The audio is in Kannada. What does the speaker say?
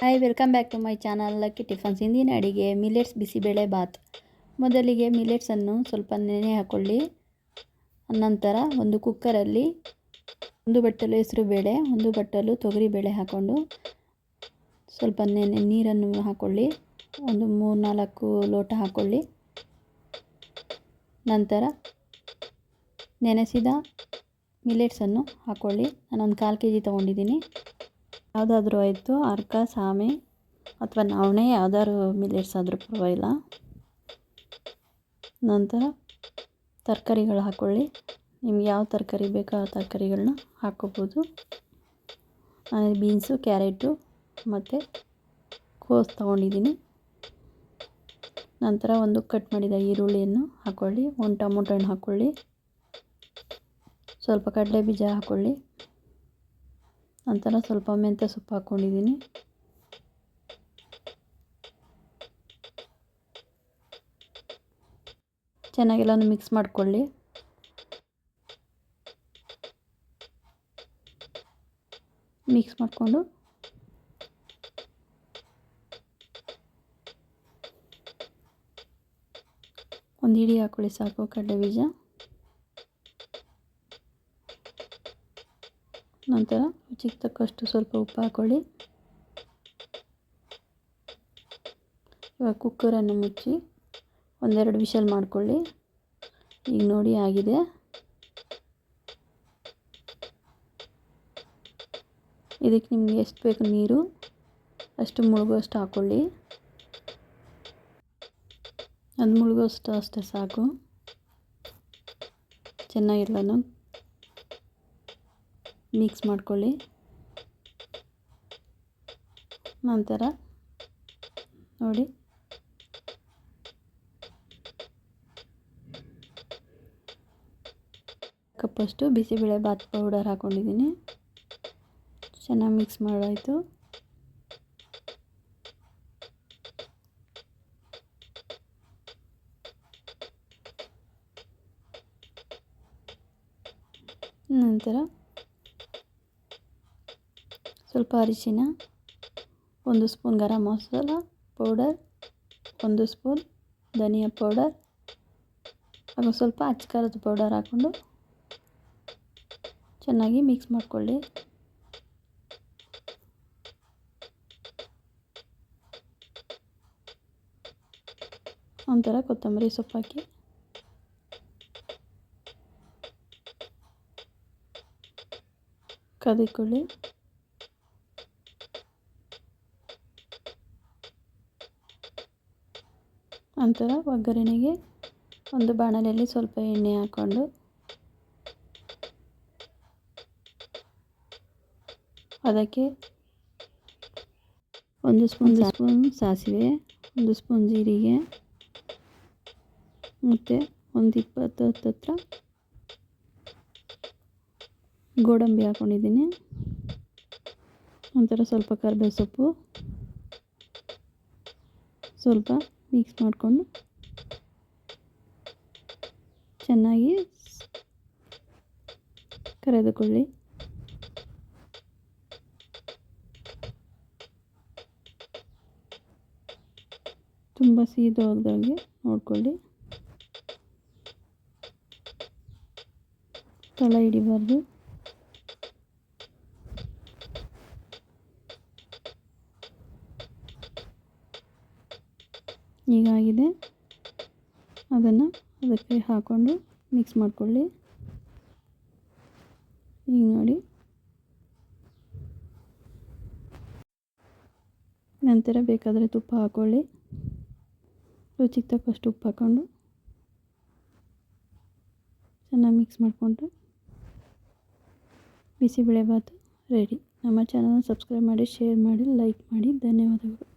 Hi welcome back to my channel Lucky Tiffins ಇಂದಿನ ಅಡಿಗೆ ಮಿಲೆಟ್ಸ್ ಬಿಸಿಬೇಳೆ ಬಾತ್. ಮೊದಲಿಗೆ ಮಿಲೆಟ್ಸನ್ನು ಸ್ವಲ್ಪ ನೆನೆ ಹಾಕ್ಕೊಳ್ಳಿ ನಂತರ ಒಂದು ಕುಕ್ಕರಲ್ಲಿ ಒಂದು ಬಟ್ಟಲು ಹೆಸರು ಬೇಳೆ ಒಂದು ಬಟ್ಟಲು ತೊಗರಿ ಬೇಳೆ ಹಾಕ್ಕೊಂಡು ಸ್ವಲ್ಪ ನೆನೆ ನೀರನ್ನು ಹಾಕ್ಕೊಳ್ಳಿ ಒಂದು ಮೂರು ನಾಲ್ಕು ಲೋಟ ಹಾಕ್ಕೊಳ್ಳಿ ನಂತರ ನೆನೆಸಿದ ಮಿಲೆಟ್ಸನ್ನು ಹಾಕ್ಕೊಳ್ಳಿ ನಾನೊಂದು ಕಾಲು ಕೆ ಜಿ ತೊಗೊಂಡಿದ್ದೀನಿ. ಯಾವುದಾದ್ರೂ ಆಯಿತು, ಅರ್ಕ, ಸಾಮೆ ಅಥವಾ ನವಣೆ ಯಾವ್ದಾದ್ರು ಮಿಲೆಟ್ಸ್ ಆದರೂ ಪರವಾಗಿಲ್ಲ. ನಂತರ ತರಕಾರಿಗಳು ಹಾಕ್ಕೊಳ್ಳಿ ನಿಮ್ಗೆ ಯಾವ ತರಕಾರಿ ಬೇಕೋ ಆ ತರಕಾರಿಗಳನ್ನ ಹಾಕ್ಕೋಬೋದು ಬೀನ್ಸು, ಕ್ಯಾರೆಟು ಮತ್ತು ಕೋಸು ತೊಗೊಂಡಿದ್ದೀನಿ. ನಂತರ ಒಂದು ಕಟ್ ಮಾಡಿದ ಈರುಳ್ಳಿಯನ್ನು ಹಾಕ್ಕೊಳ್ಳಿ ಒಂದು ಟೊಮೊಟೊ ಹಣ್ಣು ಹಾಕ್ಕೊಳ್ಳಿ ಸ್ವಲ್ಪ ಕಡಲೆ ಬೀಜ ಹಾಕ್ಕೊಳ್ಳಿ ನಂತರ ಸ್ವಲ್ಪ ಮೆಂತ್ಯ ಸೊಪ್ಪು ಹಾಕ್ಕೊಂಡಿದ್ದೀನಿ. ಚೆನ್ನಾಗೆಲ್ಲನೂ ಮಿಕ್ಸ್ ಮಾಡಿಕೊಳ್ಳಿ. ಮಿಕ್ಸ್ ಮಾಡಿಕೊಂಡು. ಒಂದು ಹಿಡಿ ಹಾಕ್ಕೊಳ್ಳಿ ಸಾಕು ಕಡಲೆ ಬೀಜ. ನಂತರ ರುಚಿಗೆ ತಕ್ಕಷ್ಟು ಸ್ವಲ್ಪ ಉಪ್ಪು ಹಾಕ್ಕೊಳ್ಳಿ ಇವಾಗ ಕುಕ್ಕರನ್ನು ಮುಚ್ಚಿ ಒಂದೆರಡು ವಿಷಲ್ ಮಾಡಿಕೊಳ್ಳಿ. ಈಗ ನೋಡಿ ಆಗಿದೆ. ಇದಕ್ಕೆ ನಿಮಗೆ ಎಷ್ಟು ಬೇಕು ನೀರು, ಅಷ್ಟು ಮುಳುಗುವಷ್ಟು ಹಾಕ್ಕೊಳ್ಳಿ ಅದು ಮುಳುಗೋಷ್ಟು ಅಷ್ಟೇ ಸಾಕು. ಚೆನ್ನಾಗಿಲ್ಲನು ಮಿಕ್ಸ್ ಮಾಡ್ಕೊಳ್ಳಿ. ನಂತರ ನೋಡಿ. ಕಪ್ಪಷ್ಟು ಬಿಸಿಬೇಳೆ ಬಾತ್ ಪೌಡರ್ ಹಾಕ್ಕೊಂಡಿದ್ದೀನಿ ಚೆನ್ನಾಗಿ ಮಿಕ್ಸ್ ಮಾಡಾಯಿತು. ನಂತರ ಸ್ವಲ್ಪ ಅರಿಶಿನ, ಒಂದು ಸ್ಪೂನ್ ಗರಂ ಮಸಾಲ ಪೌಡರ್, ಒಂದು ಸ್ಪೂನ್ ಧನಿಯಾ ಪೌಡರ್, ಹಾಗೂ ಸ್ವಲ್ಪ ಅಚ್ಚಕಾರದ ಪೌಡರ್ ಹಾಕ್ಕೊಂಡು ಚೆನ್ನಾಗಿ ಮಿಕ್ಸ್ ಮಾಡಿಕೊಳ್ಳಿ. ಒಂಥರ ಕೊತ್ತಂಬರಿ ಸೊಪ್ಪು ಹಾಕಿ. ಕದಿಕೊಳ್ಳಿ. ನಂತರ ಒಗ್ಗರಣೆಗೆ ಒಂದು ಬಾಣಲೆಯಲ್ಲಿ ಸ್ವಲ್ಪ ಎಣ್ಣೆ ಹಾಕ್ಕೊಂಡು ಅದಕ್ಕೆ ಒಂದು ಸ್ಪೂನ್ ಸ್ಪೂನ್ ಸಾಸಿವೆ ಒಂದು ಸ್ಪೂನ್ ಜೀರಿಗೆ ಮತ್ತು ಒಂದು ಇಪ್ಪತ್ತು ಹತ್ರ ಗೋಡಂಬಿ ಹಾಕ್ಕೊಂಡಿದ್ದೀನಿ ನಂತರ ಸ್ವಲ್ಪ ಕರಿಬೇವು ಸೊಪ್ಪು ಸ್ವಲ್ಪ ಮಿಕ್ಸ್ ಮಾಡಿಕೊಂಡು ಚೆನ್ನಾಗಿ ಕರೆದುಕೊಳ್ಳಿ. ತುಂಬ ಸೀದೋಗ್ದಂಗೆ ನೋಡಿಕೊಳ್ಳಿ. ತಳ ಹಿಡಿಬಾರ್ದು. ಹೀಗಾಗಿದೆ. ಅದನ್ನು ಅದಕ್ಕೆ ಹಾಕ್ಕೊಂಡು ಮಿಕ್ಸ್ ಮಾಡಿಕೊಳ್ಳಿ. ಈಗ ನೋಡಿ. ನಂತರ ಬೇಕಾದರೆ ತುಪ್ಪ ಹಾಕ್ಕೊಳ್ಳಿ ರುಚಿಗೆ ತಕ್ಕಷ್ಟು ಉಪ್ಪು ಹಾಕ್ಕೊಂಡು. ಚೆನ್ನಾಗಿ ಮಿಕ್ಸ್ ಮಾಡಿಕೊಂಡ್ರೆ ಬಿಸಿಬೇಳೆಭಾತು ರೆಡಿ ನಮ್ಮ ಚಾನಲ್ನ ಸಬ್ಸ್ಕ್ರೈಬ್ ಮಾಡಿ ಶೇರ್ ಮಾಡಿ ಲೈಕ್ ಮಾಡಿ. ಧನ್ಯವಾದಗಳು.